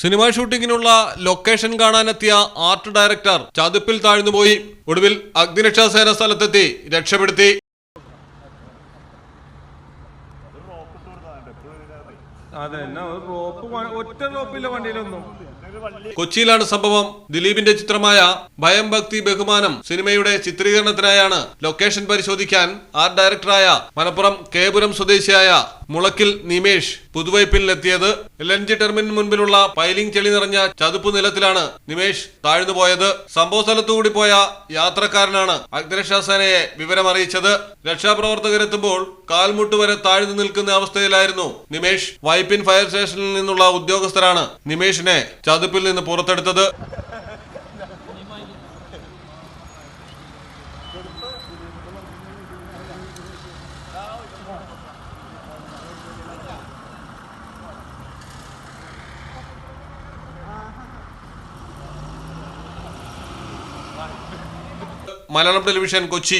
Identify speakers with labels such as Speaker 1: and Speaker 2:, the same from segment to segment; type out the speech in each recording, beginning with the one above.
Speaker 1: Cinema ഷൂട്ടിങ്ങിനുള്ള location കാണാനെത്തിയ art director ചതുപ്പിൽ താഴ്ന്നുപോയി. ഒടുവിൽ അഗ്നിരക്ഷാസേന സ്ഥലത്തെത്തി രക്ഷപ്പെടുത്തി. കൊച്ചിയിലാണ് സംഭവം. ദിലീപിന്റെ ചിത്രമായ ഭയം ഭക്തി ബഹുമാനം സിനിമയുടെ ചിത്രീകരണത്തിനായാണ് ലൊക്കേഷൻ പരിശോധിക്കാൻ ആർട്ട് ഡയറക്ടറായ മലപ്പുറം കേപുരം സ്വദേശിയായ മുളക്കിൽ നിമേഷ് പുതുവൈപ്പിലെത്തിയത് ജി ടെർമിനൽ മുൻപിലുള്ള പൈലിംഗ് ചെളി നിറഞ്ഞ ചതുപ്പ് നിലത്തിലാണ് നിമേഷ് താഴ്ന്നു പോയത്. സംഭവ സ്ഥലത്തുകൂടി പോയ യാത്രക്കാരനാണ് അഗ്നിരക്ഷാസേനയെ വിവരമറിയിച്ചത്. രക്ഷാപ്രവർത്തകരെത്തുമ്പോൾ കാൽമുട്ട് വരെ താഴ്ന്നു നിൽക്കുന്ന അവസ്ഥയിലായിരുന്നു നിമേഷ് വൈപ്പിൻ ഫയർ സ്റ്റേഷനിൽ നിന്നുള്ള ഉദ്യോഗസ്ഥരാണ് നിമേഷിനെ ചതുപ്പിൽ നിന്ന് പുറത്തെടുത്തത്. മലയാളം ടെലിവിഷൻ കൊച്ചി.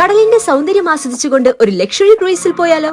Speaker 2: കടലിന്റെ സൗന്ദര്യം ആസ്വദിച്ചുകൊണ്ട് ഒരു ലക്ഷറി ക്രൂയിസിൽ പോയാലോ?